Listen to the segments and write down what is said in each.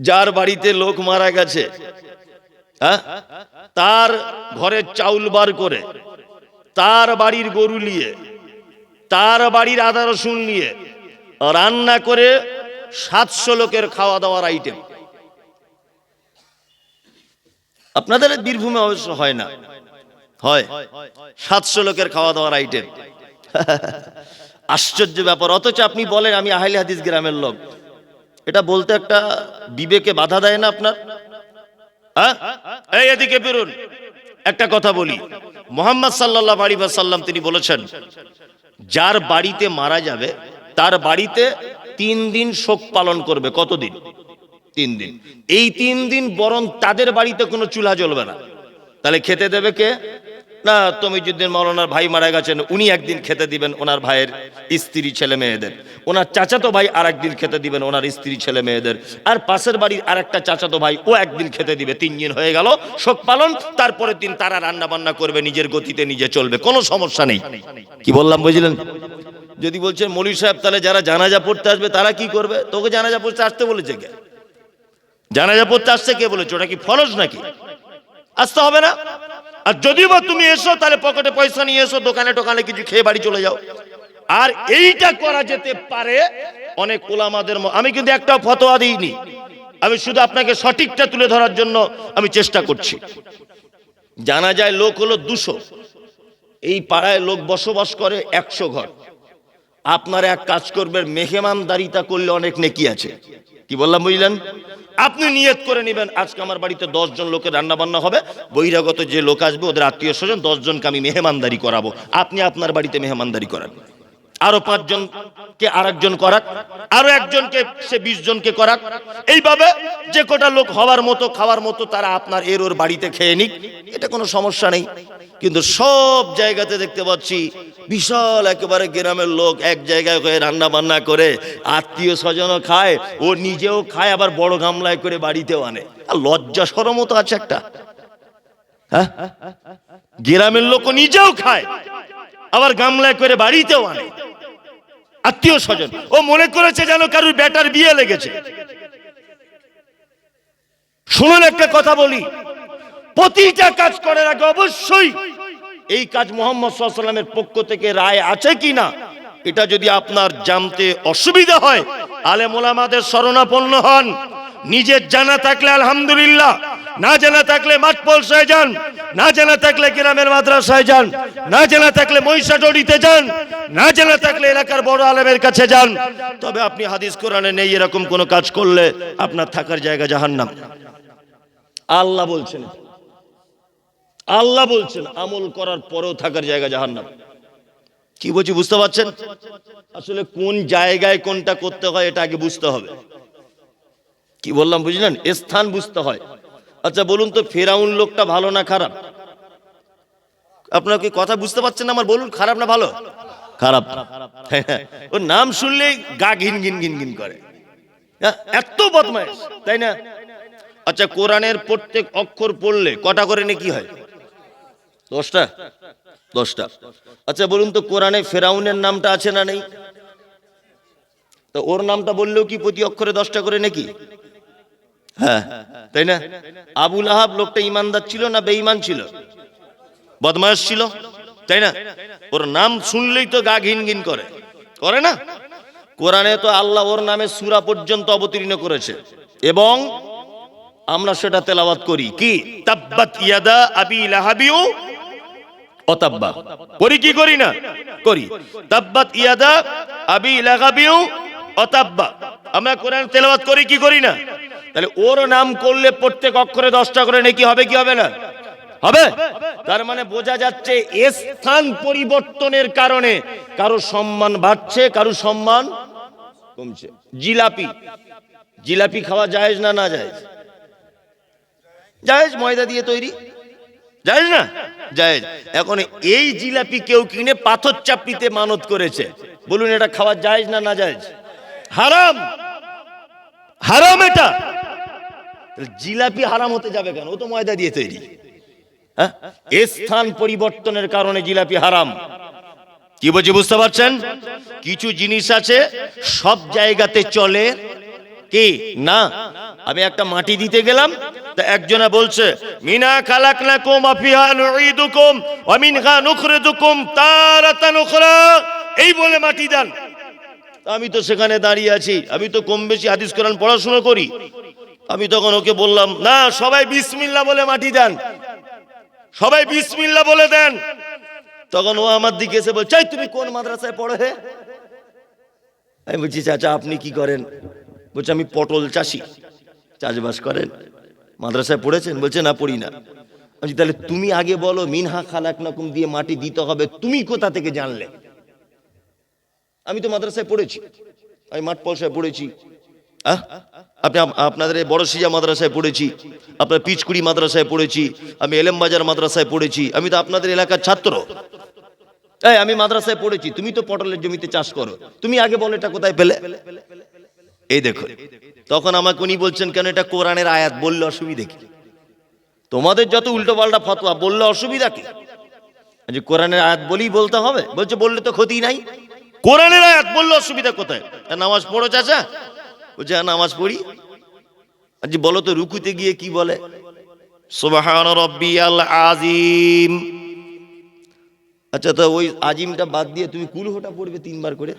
যার বাড়িতে লোক মারা গেছে হ্যাঁ? তার ঘরের চাউল বার করে, তার বাড়ির গরু নিয়ে, তার বাড়ির আদা রসুন নিয়ে রান্না করে সাতশো লোকের খাওয়া দাওয়ার আইটেম আপনাদের বীরভূমে অবশ্য হয় না। হয়। সাতশো লোকের খাওয়া দাওয়ার আইটেম আশ্চর্য ব্যাপার। অথচ আপনি বলেন, আমি আহলে হাদিস গ্রামের লোক। এটা বলতে একটা বিবেকে বাধা দেয় না আপনার? হ্যাঁ? এই এদিকে বেরুন একটা কথা বলি। মোহাম্মদ সাল্লাহ আলী সাল্লাম তিনি বলেছেন, যার বাড়িতে মারা যাবে, তার বাড়িতে তিন দিন শোক পালন করবে। কতদিন? তিন দিন। এই তিন দিন বরং তাদের বাড়িতে কোনো চুলা জ্বলবে না। তাহলে খেতে দেবে কে? না তুমি তমিজুদ্দিন মৌলানার ভাই মারা গেছেন, উনি একদিন খেতে দিবেন ওনার ভাইয়ের স্ত্রী ছেলে মেয়েদের। ওনার চাচাতো ভাই আর একদিন খেতে দিবেন ওনার স্ত্রী ছেলে মেয়েদের। আর পাশের বাড়ির আর একটা চাচাতো ভাই, ও একদিন খেতে দিবে, তিন দিন হয়ে গেল, শোক পালন, তারপরের দিন তারা রান্না বান্না করবে, নিজের গতিতে নিজে চলবে, কোনো সমস্যা নেই। কি বললাম, বুঝলেন? যদি বলছেন মলি সাহেব, তাহলে যারা জানাজা পড়তে আসবে, তারা কি করবে? তোকে জানাজা পড়তে আসতে বলেছে কে? জানাজা পড়তে আসছে কে বলেছে? ওটা কি ফরজ নাকি? আসতে হবে না? আর যদি বা তুমি এসো, তাহলে পকেটে পয়সা নিয়ে এসো, দোকানে টোকানে কিছু খেয়ে বাড়ি চলে যাও। আর এইটা করা যেতে পারে অনেক ওলামাদের আমি কিন্তু একটাও ফতোয়া দিইনি। আমি শুধু আপনাকে সঠিকটা তুলে ধরার জন্য আমি চেষ্টা করছি। জানা যায় লোক হলো দুশো। এই পাড়ায় লোক বসবাস করে একশো ঘর। আপনারা এক কাজ করবেন, মেহমানদারিতা করলে অনেক নেকি আছে। কি বললাম বুঝলেন? আপনি নিয়ত করে নেবেন, আজকে আমার বাড়িতে দশ জন লোকের রান্না বান্না হবে, বহিরাগত যে লোক আসবে, ওদের আত্মীয় স্বজন দশজনকে আমি মেহমানদারি করাবো। আপনি আপনার বাড়িতে মেহমানদারি করান। আরও পাঁচজনকে আর একজন করাক, আরও একজনকে, সে বিশ জনকে করাক। এইভাবে যে কটা লোক হওয়ার মতো, খাওয়ার মতো, তারা আপনার এর ওর বাড়িতে খেয়ে নিক। এটা কোনো সমস্যা নেই। কিন্তু সব জায়গাতে দেখতে পাচ্ছি বিশাল একেবারে গ্রামের লোক এক জায়গায় হয়ে রান্না বান্না করে, আত্মীয় স্বজনও খায়, ও নিজেও খায়, আবার বড় গামলায় করে বাড়িতেও আনে। আর লজ্জা সরমও তো আছে একটা। হ্যাঁ? গ্রামের লোক নিজেও খায়, আবার গামলায় করে বাড়িতেও আনে। আত্মীয় স্বজন। ও মনে করেছে যেন কারুর বেটার বিয়ে লেগেছে। শুনুন একটা কথা বলি। প্রতিটা কাজ করার আগে অবশ্যই এই কাজ মোহাম্মদ সাল্লামের পক্ষ থেকে রায় আছে কি না, এটা যদি আপনার জানতে অসুবিধা হয়, আলেম ওলামাদের শরণাপন্ন হন। নিজের জানা থাকলে আলহামদুলিল্লাহ। না জানা থাকলে মাঠ পলসায় যান। না জানা থাকলে গ্রামের মাদ্রাসায় যান। না জানা থাকলে মহিষা মহিষাডড়িতে যান। না জানা থাকলে এলাকার বড় আলেমের কাছে যান। তবে আপনি হাদিস কোরআনে নেই, এরকম কোনো কাজ করলে আপনার থাকার জায়গা জাহান্নাম। আল্লাহ বলছেন। আল্লাহ বলছেন, আমল করার পরেও থাকার জায়গা জাহান্নাম। কি বলছি, বুঝতে পারছেন? আসলে কোন জায়গায় কোনটা করতে হয়, এটা আগে বুঝতে হবে। কি বললাম, বুঝলেন? স্থান বুঝতে হয়। আচ্ছা বলুন তো ফেরাউন লোকটা ভালো না খারাপ? আপনার কি কথা বুঝতে পারছেন না আমার? বলুন খারাপ না ভালো? খারাপ। ওর নাম শুনলেই গা ঘিন ঘিন ঘিন ঘিন করে। হ্যাঁ, এত বদমাইশ তাই না? আচ্ছা কোরআনের প্রত্যেক অক্ষর পড়লে কটা করে নাকি হয়? দশটা? দশটা। আচ্ছা বলুন তো কোরআনে ফেরাউনের নামটা আছে না নেই? তো ওর নামটা বললেও কি প্রতি অক্ষরে দশটা করে নাকি হ্যাঁ তাই না? আবুল আহাব লোকটা ইমানদার ছিল না বেঈমান ছিল? বদমাস ছিল? তাই না? ওর নাম শুনলেই তো গা ঘিন ঘিন করে। করে না? কোরআনে তো আল্লাহ ওর নামে সূরা পর্যন্ত অবতীর্ণ করেছে। এবং আমরা সেটা তেলাওয়াত করি। কি? তাব্বাত ইয়াদা আবি লাহাবিউ অতাব্বা। করি কি করি না? করি। তাব্বাত ইয়াদা আবি লাহাবিউ অতাব্বা। আমরা কোরআন তেলাওয়াত করি কি করি না? তাহলে ওর নাম করলে প্রত্যেক অক্ষরে দশটা করে নাকি হবে, কি হবে না? হবে? তার মানে বোঝা যাচ্ছে স্থান পরিবর্তনের কারণে কারও সম্মান বাড়ছে, কারও সম্মান কমছে। জিলাপি। জিলাপি খাওয়া জায়েজ না না জায়েজ? জায়েজ, ময়দা দিয়ে তৈরি? জায়েজ না? জায়েজ। এখন এই জিলাপি কেউ কিনে পাথর চাপড়িতে মানত করেছে। বলুন, এটা খাওয়া জায়েজ না না জায়েজ? হারাম! হারাম এটা! জিলাপি হারাম হতে যাবে কেন? ও তো ময়দা দিয়ে তৈরি। হ্যাঁ? স্থান পরিবর্তনের কারণে জিলাপি হারাম। কি বলছি, বুঝতে পারছেন? কিছু জিনিস আছে, সব জায়গাতে চলে। কি? না? আমি একটা মাটি দিতে গেলাম, তা একজনে বলছে, মিনা তারাতান এই বলে মাটি দেন। আমি তো সেখানে দাঁড়িয়ে আছি, আমি তো কম বেশি হাদিস কোরআন পড়াশোনা করি। আমি তখন ওকে বললাম না সবাই বিসমিল্লাহ বলে মাটি দেন। সবাই বিসমিল্লা বলে দেন। তখন ও আমার দিকে এসে বলছে "এই, তুমি কোন মাদ্রাসায় পড়ো হে? আমি বলছি চাচা আপনি কি করেন? বলছে আমি পটল চাষি। চাষবাস করেন। মাদ্রাসায় পড়েছেন? বলছে না পড়ি না। বলছি, তাহলে তুমি আগে বলো মিনহা খালাক নাকুম দিয়ে মাটি দিতে হবে। তুমি কোথা থেকে জানলে? আমি তো মাদ্রাসায় পড়েছি। আমি মাঠ পলসায় পড়েছি? আপনি আপনাদের বড় সিজা মাদ্রাসায় পড়েছি আপনার পিচকুড়ি মাদ্রাসায় পড়েছি আমি এলেম বাজার মাদ্রাসায় পড়েছি আমি তো আপনাদের এলাকার ছাত্র। এই আমি মাদ্রাসায় পড়েছি তুমি তো পটলের জমিতে চাষ করো তুমি আগে বলো এটা কোথায় পেলে? এই দেখো তখন আমাকে উনি বলছেন কেন এটা কোরআনের আয়াত? বললে অসুবিধা কি? তোমাদের যত উল্টো পাল্টা ফতোয়া বললে অসুবিধা কি? যে কোরআনের আয়াত বলেই বলতে হবে বলছে বললে তো ক্ষতি নাই। কোরআনের আয়াত বললে অসুবিধা কোথায়? নামাজ পড়ো চাচা বলছে হ্যাঁ, নামাজ পড়ি। আজ বলো তো রুকুতে গিয়ে কি বলে? সুবহান রব্বিয়াল আজিম আচ্ছা তো ওই আজিমটা বাদ দিয়ে তুমি কুলহোটা পড়বে তিনবার করে।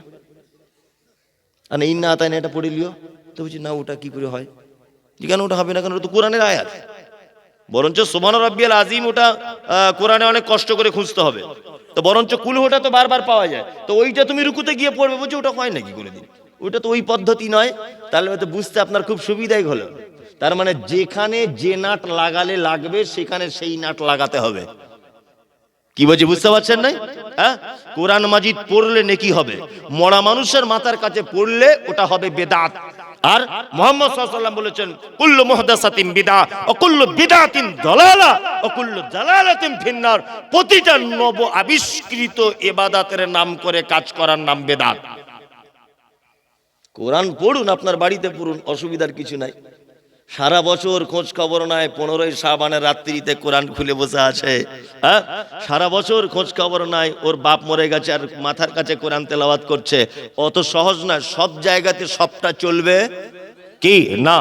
আর ইন্না না এটা পড়ে লিও। তো বলছি না ওটা কি করে হয়? যে কেন ওটা হবে না? কেন ওটা তো কোরআনের আয়াত। বরঞ্চ সোমান রব্বিয়াল আজিম ওটা কোরআনে অনেক কষ্ট করে খুঁজতে হবে। তো বরঞ্চ কুলহোটা তো বারবার পাওয়া যায়। তো ওইটা তুমি রুকুতে গিয়ে পড়বে বলছি ওটা হয় নাকি কোনোদিন? ওইটা তো ওই পদ্ধতি নয়। তাহলে হয়তো বুঝতে আপনার খুব সুবিধাই হলো। তার মানে যেখানে যে নাট লাগালে লাগবে, সেখানে সেই নাট লাগাতে হবে। কি বলছি, বুঝতে পারছেন নাই? হ্যাঁ? কোরআন মাজিদ পড়লে নেকি হবে? মরা মানুষের মাথার কাছে পড়লে ওটা হবে বেদাত। আর মোহাম্মদ সাল্লাম বলেছেন, কুল্লু মুহদাসাতিন বিদা ও কুল্লু বিদাতিন দলালা, ও কুল্লু জালালাতিন ফিন্নার। প্রতিটা নব আবিষ্কৃত ইবাদাতের নাম করে কাজ করার নাম বেদাত। কোরআন পড়ুন, আপনার বাড়িতে পড়ুন, অসুবিধার কিছু নাই। সারা বছর খোঁজ খবর নাই, পনেরোই সাবানের রাত্রিতে কোরআন খুলে বসে আছে। হ্যাঁ? সারা বছর খোঁজ খবর নাই, ওর বাপ মরে গেছে আর মাথার কাছে কোরআন তেলাওয়াত করছে। অত সহজ না, সব জায়গাতে সবটা চলবে? কি? না।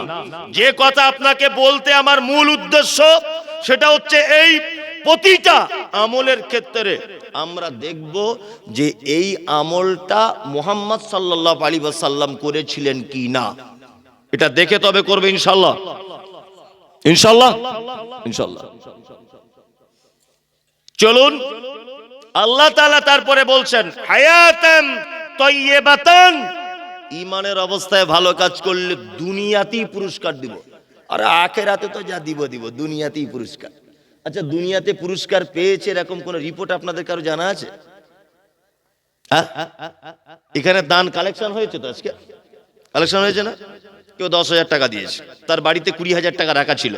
যে কথা আপনাকে বলতে আমার মূল উদ্দেশ্য, সেটা হচ্ছে এই প্রতিটা আমলের ক্ষেত্রে আমরা দেখব যে এই আমলটা মোহাম্মদ সাল্লাহ আলী সাল্লাম করেছিলেন কি না এটা দেখে তবে করবে ইনশাল্লাহ ইনশাল্লাহ ইনশাল্লাহ চলুন, আল্লাহ তাআলা তারপরে বলছেন, হায়াতান তয়্যিবাতান ইমানের অবস্থায় ভালো কাজ করলে দুনিয়াতেই পুরস্কার দিব। আর আখেরাতে তো যা দিব দিব, দুনিয়াতেই পুরস্কার। আচ্ছা দুনিয়াতে পুরস্কার পেয়েছে এরকম কোন রিপোর্ট আপনাদের কারও জানা আছে? হ্যাঁ? এখানে দান কালেকশন হয়েছে তো আজকে? কালেকশন হয়েছে না? কেউ দশ হাজার টাকা দিয়েছে। তার বাড়িতে কুড়ি হাজার টাকা রাখা ছিল।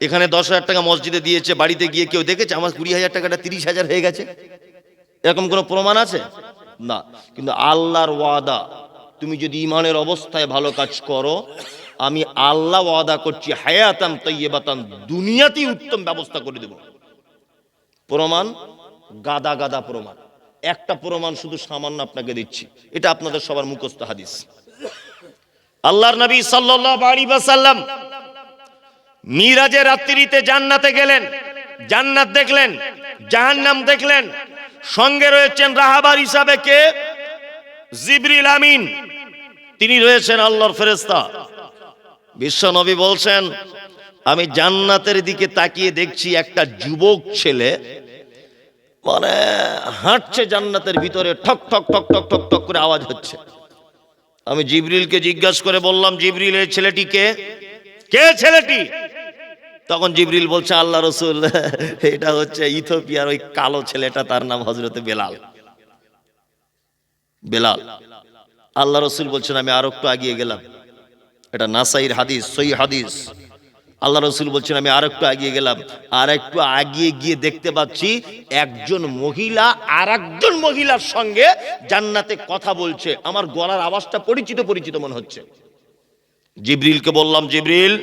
এখানে দশ হাজার টাকা মসজিদে দিয়েছে, বাড়িতে গিয়ে কেউ দেখেছে? আমার কুড়ি হাজার টাকাটা তিরিশ হাজার হয়ে গেছে। এরকম কোনো প্রমাণ আছে? না। কিন্তু আল্লাহর ওয়াদা, তুমি যদি ইমানের অবস্থায় ভালো কাজ করো আমি আল্লাহ ওয়াদা করছি, হায়াতান তৈবাতান দুনিয়াতেই উত্তম ব্যবস্থা করে দেব। প্রমাণ? গাদা গাদা প্রমাণ। একটা প্রমাণ শুধু সামান্য আপনাকে দিচ্ছি। এটা আপনাদের সবার মুখস্থ হাদিস। আল্লাহর নবী সাল্লাল্লাহু আলাইহি ওয়াসাল্লাম মিরাজের রাত্রিতে জান্নাতে গেলেন, জান্নাত দেখলেন, জাহান্নাম দেখলেন। সঙ্গে রয়েছেন রাহাবার হিসাবে কে? জিবরিল আমিন। তিনি রয়েছেন আল্লাহর ফেরেশতা। বিশ্ব নবী বলছেন, আমি জান্নাতের দিকে তাকিয়ে দেখছি একটা যুবক ছেলে মানে হাঁটছে জান্নাতের ভিতরে, ঠক ঠক ঠক ঠক ঠক ঠক করে আওয়াজ হচ্ছে। আমি জিবরিলকে জিজ্ঞাসা করে বললাম, জিবরিল, এই ছেলেটি কে? কে ছেলেটি? তখন জিবরিল বলছে, আল্লাহ রসুল, এটা হচ্ছে ইথোপিয়ার ওই কালো ছেলেটা, তার নাম হজরতে বেলাল। বেলাল। আল্লাহ রসুল বলছেন, আমি আর একটু আগিয়ে গেলাম। এটা নাসাইর হাদিস সই হাদিস। আল্লাহ রসুল বলছেন, আমি আর একটু আগিয়ে গেলাম। আর একটু আগিয়ে গিয়ে দেখতে পাচ্ছি একজন মহিলা আর একজন মহিলার সঙ্গে জান্নাতে কথা বলছে। আমার গলার আওয়াজটা পরিচিত পরিচিত মনে হচ্ছে। জিবরিলকে বললাম, জিবরিল,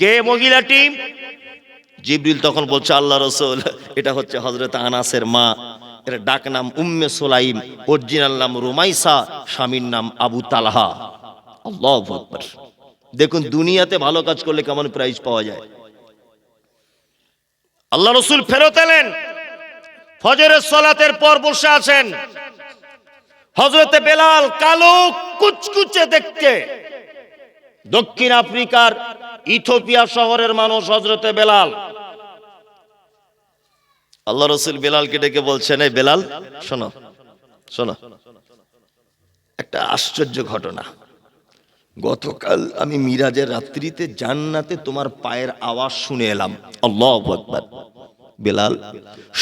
কে মহিলাটি জিবরিল তখন বলছে, আল্লাহ রসুল, এটা হচ্ছে হজরত আনাসের মা। এটা ডাক নাম উম্মে সোলাইম। অরিজিনাল নাম রুমাইসা, স্বামীর নাম আবু তালহা। আল্লাহ দেখুন দুনিয়াতে ভালো কাজ করলে কেমন প্রাইজ পাওয়া যায় আল্লাহ রসুল ফেরত এলেন ফজরের সলাতের পর বসে আছেন হজরতে বেলাল কালো কুচকুচে দেখতে দক্ষিণ আফ্রিকার ইথোপিয়া শহরের মানুষ হজরতে বেলাল আল্লাহ রসুল বেলালকে ডেকে বলছেন এই বেলাল শোনো শোনো একটা আশ্চর্য ঘটনা গতকাল আমি মিরাজের রাত্রিতে জান্নাতে তোমার পায়ের আওয়াজ শুনে এলাম। আল্লাহ বেলাল,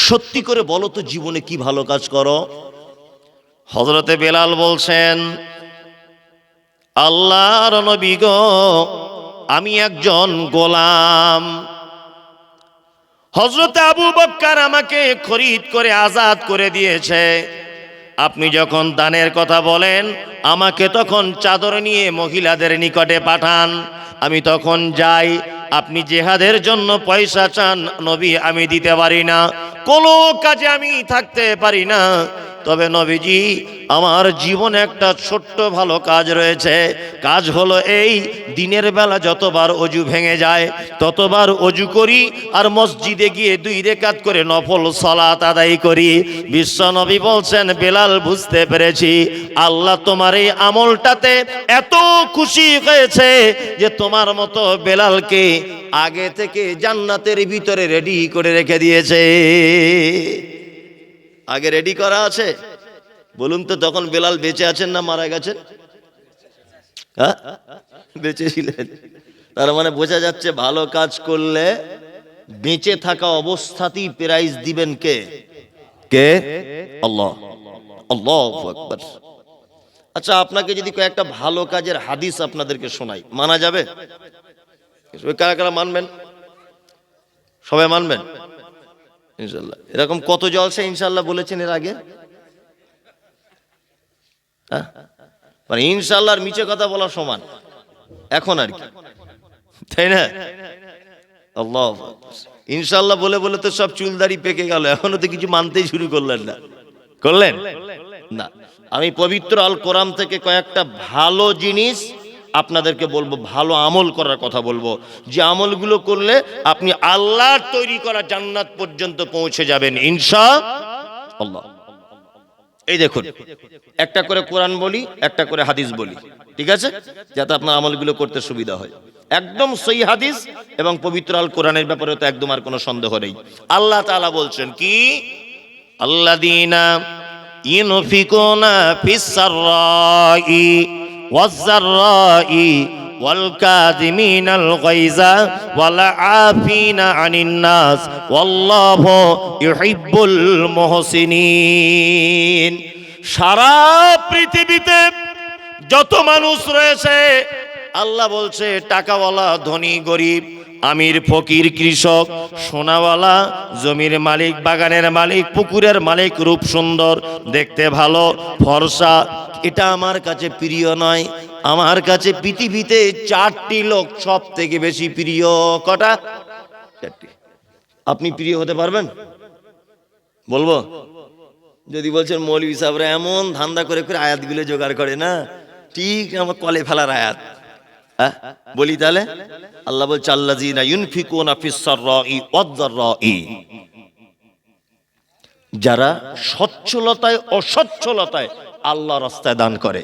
সত্যি করে বলো তো জীবনে কি ভালো কাজ করো? হজরতে বেলাল বলছেন, আল্লাহর নবী গো, আমি একজন গোলাম। হজরত আবু বক্কার আমাকে খরিদ করে আজাদ করে দিয়েছে। আপনি যখন দানের কথা বলেন, আমাকে তখন চাদর নিয়ে মহিলাদের নিকটে পাঠান। আমি তখন যাই, আপনি জেহাদের জন্য পয়সা চান, নবী, আমি দিতে পারি না। কোনো কাজে আমি থাকতে পারি না। তবে নবীজি, আমার জীবনে একটা ছোট্ট ভালো কাজ রয়েছে। কাজ হলো এই, দিনের বেলা যতবার অজু ভেঙে যায়, ততবার অজু করি আর মসজিদে গিয়ে দুই রেকাত করে নফল সলাত আদায় করি। বিশ্ব নবী বলছেন, বেলাল, বুঝতে পেরেছি, আল্লাহ তোমার এই আমলটাতে এত খুশি হয়েছে যে তোমার মতো বেলালকে আগে থেকে জান্নাতের ভিতরে রেডি করে রেখে দিয়েছে। আগে রেডি করা আছে? বলুন তো, তখন বেলাল বেঁচে আছেন না মারা গেছেন? হ্যাঁ? বেঁচে ছিলেন। তার মানে বোঝা যাচ্ছে ভালো কাজ করলে বেঁচে থাকা অবস্থাতেই প্রাইজ দিবেন কে? কে? আল্লাহ। আচ্ছা আপনাকে যদি কয়েকটা ভালো কাজের হাদিস আপনাদেরকে শোনাই। মানা যাবে? কারা কারা মানবেন? সবাই মানবেন? ইনশাল্লাহ এরকম কত জলসা ইনশাল্লাহ বলেছেন এর আগে? হ্যাঁ? মানে ইনশাল্লাহর মিছে কথা বলা সমান। এখন আর কি। তাই না? আল্লাহ। ইনশাল্লাহ বলে বলে তো সব চুলদারি পেকে গেল, এখনও তো কিছু মানতেই শুরু করলেন না। করলেন? না। আমি পবিত্র আল কোরআন থেকে কয়েকটা ভালো জিনিস আপনাদেরকে বলব, ভালো আমল করার কথা বলব। যে আমলগুলো করলে আপনি আল্লাহর তৈরি করা জান্নাত পর্যন্ত পৌঁছে যাবেন আল্লাহ। এই দেখুন, একটা করে কোরআন বলি, একটা করে হাদিস বলি, ঠিক আছে? যাতে আপনার আমলগুলো করতে সুবিধা হয়। একদম সই হাদিস এবং পবিত্র আল কোরআনের ব্যাপারে তো একদম আর কোনো সন্দেহ নেই। আল্লাহ তালা বলছেন কি? আল্লাযীনা ইনফিকুনা ফিস-সাররাই ওয়াজ-জাররাই والكاظمين الغيظ والعافين عن الناس والله يحب المحسنين সারা পৃথিবীতে যত মানুষ রয়েছে আল্লাহ বলছে টাকাওয়ালা ধনী গরিব আমির ফকির কৃষক, সোনাওয়ালা, জমির মালিক, বাগানের মালিক, পুকুরের মালিক, রূপ সুন্দর, দেখতে ভালো, ফর্সা। এটা আমার কাছে প্রিয় নয়। আমার কাছে পৃথিবীতে চারটি লোক সব থেকে বেশি প্রিয়। কটা? চারটি। আপনি প্রিয় হতে পারবেন? বলব? যদি বলছেন মৌলভী সাহেবরা এমন ধান্দা করে করে আয়াতগুলো জোগাড় করে না, ঠিক আমার কলে ফেলার আয়াত? বলি তাহলে? আল্লাহ বলছে আল্লাহ যারা সচ্ছলতায় অসচ্ছলতায় আল্লাহ রাস্তায় দান করে।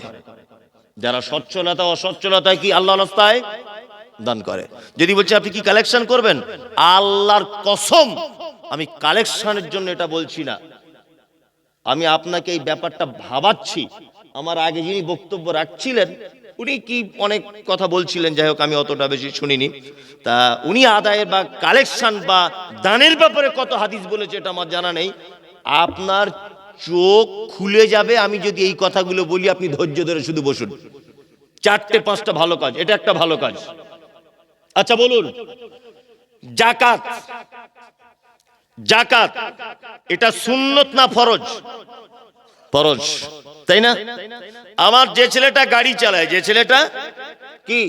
যারা সচ্ছলতা অসচ্ছলতায় কি আল্লাহ রাস্তায় দান করে? যদি বলছে, আপনি কি কালেকশন করবেন? আল্লাহর কসম, আমি কালেকশনের জন্য এটা বলছি না। আমি আপনাকে এই ব্যাপারটা ভাবাচ্ছি। আমার আগে যিনি বক্তব্য রাখছিলেন উনি কি অনেক কথা বলছিলেন, যাই হোক আমি অতটা বেশি শুনিনি। তা উনি আদায়ের বা কালেকশন বা দানের ব্যাপারে কত হাদিস বলেছে এটা আমার জানা নেই। আপনার চোখ খুলে যাবে, আমি যদি এই কথাগুলো বলি, আপনি ধৈর্য ধরে শুধু বসুন। চারটে, পাঁচটা ভালো কাজ, এটা একটা ভালো কাজ। আচ্ছা বলুন। জাকাত। জাকাত, এটা সুন্নত না ফরজ? ফরজ। তাই না? আমার যে ছেলেটা গাড়ি চালায়, যে ছেলেটা কি?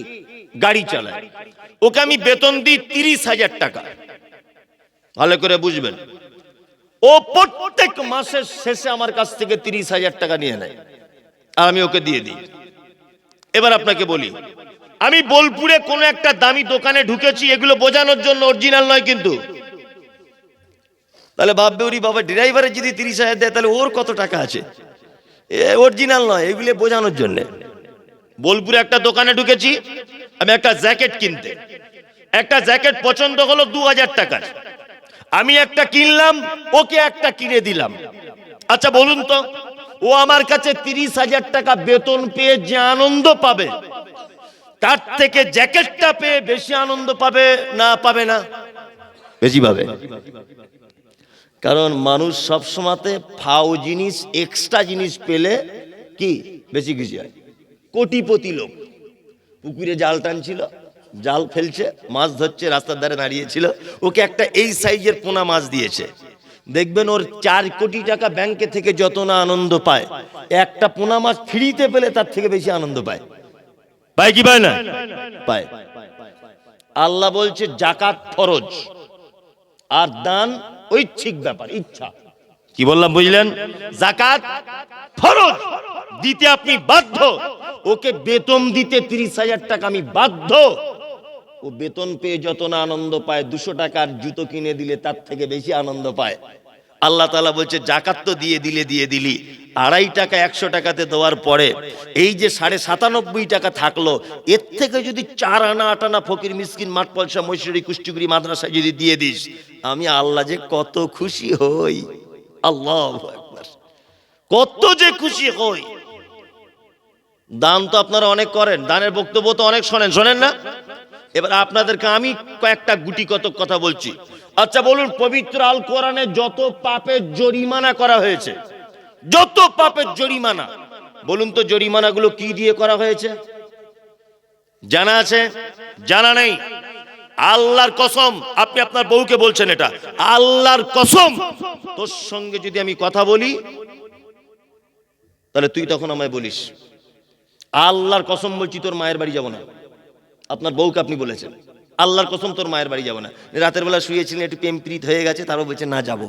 গাড়ি চালায়। ওকে আমি বেতন দিই তিরিশ হাজার টাকা। ভালো করে বুঝবেন। ও প্রত্যেক মাসের শেষে আমার কাছ থেকে তিরিশ হাজার টাকা নিয়ে নেয়। আর আমি ওকে দিয়ে দিই। এবার আপনাকে বলি, আমি বোলপুরে কোনো একটা দামি দোকানে ঢুকেছি, এগুলো বোঝানোর জন্য অরিজিনাল নয় কিন্তু। তাহলে ভাববে ওরি বাবা ড্রাইভারের যদি তিরিশ হাজার দেয়, তাহলে ওর কত টাকা আছে? এ অরিজিনাল নয়, এগুলো বোঝানোর জন্য। বোলপুরে একটা দোকানে ঢুকেছি, আমি একটা জ্যাকেট কিনতে। একটা জ্যাকেট পছন্দ হলো দু হাজার টাকার। আমি একটা কিনলাম, ওকে একটা কিনে দিলাম। আচ্ছা বলুন তো, ও আমার কাছে তিরিশ হাজার টাকা বেতন পেয়ে যে আনন্দ পাবে? তার থেকে জ্যাকেটটা পেয়ে বেশি আনন্দ পাবে না পাবে না? বেশি পাবে। কারণ মানুষ সব সময়তে ফাও জিনিস এক্সট্রা জিনিস পেলে কি? বেশি খুশি হয়। কোটিপতি লোক। পুকুরে জাল টানছিল জাল ফেলছে মাছ ধরছে রাস্তার ধারে দাঁড়িয়েছিল। ওকে একটা এই সাইজের পোনা মাছ দিয়েছে। দেখবেন ওর চার কোটি টাকা ব্যাংকে থেকে যত না আনন্দ পায় একটা পোনা মাছ ফ্রিতে পেলে তার থেকে বেশি আনন্দ পায়। পায় কি পায় না? পায়। আল্লাহ বলছে জাকাত ফরজ। আর দান ঐচ্ছিক ব্যাপার ইচ্ছা। কি বললাম বুঝলেন? জাকাত ফরজ। দিতে আপনি বাধ্য। ওকে বেতন দিতে তিরিশ হাজার টাকা আমি বাধ্য। ও বেতন পেয়ে যত না আনন্দ পায় দুশো টাকার জুতো কিনে দিলে তার থেকে বেশি আনন্দ পায়। আল্লাহ তালা বলছে, জাকাত তো দিয়ে দিলে, দিয়ে দিলি। আড়াই টাকা, একশো টাকাতে দেওয়ার পরে এই যে সাড়ে সাতানব্বই টাকা থাকল, এর থেকে যদি চার আনা, আট আনা ফকির, মিসকিন, মাঠ পয়সা মৈশুরি কুষ্টিগুড়ি মাদ্রাসায় যদি দিয়ে দিস, আমি আল্লাহ যে কত খুশি হই। আল্লাহ কত যে খুশি হই। দান তো আপনারা অনেক করেন, দানের বক্তব্য তো অনেক শোনেন শোনেন না? এবার আপনাদেরকে আমি কয়েকটা গুটি কত কথা বলছি। আচ্ছা বলুন, পবিত্র আল কোরআনে যত পাপের জরিমানা করা হয়েছে, যত পাপের জরিমানা, বলুন তো জরিমানাগুলো কি দিয়ে করা হয়েছে? জানা আছে? জানা নেই? আল্লাহর কসম, আপনি আপনার বউকে বলছেন এটা। আল্লাহর কসম, তোর সঙ্গে যদি আমি কথা বলি, তাহলে তুই তখন আমায় বলিস। আল্লাহর কসম বলছি, তোর মায়ের বাড়ি যাব না। আপনার বউকে আপনি বলেছেন। আল্লাহর কসম, তোর মায়ের বাড়ি যাব না। রাতের বেলা শুয়েছিলেন, একটু প্রেম প্রীত হয়ে গেছে, তারও বলছে, না, যাব।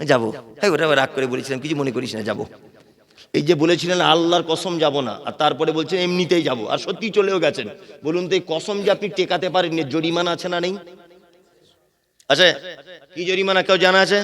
যাব। হ্যাঁ ওটা রাগ করে বলেছিলাম, কিছু মনে করিস না, যাব। এই যে বলেছিলেন, আল্লাহর কসম যাব না। আর তারপরে বলছেন এমনিতেই যাব। আর সত্যি চলেও গেছেন। বলুন তো, এই কসম যে আপনি টেকাতে পারেননি, জরিমানা আছে না নেই? আচ্ছা কি জরিমানা, কেউ জানা আছে?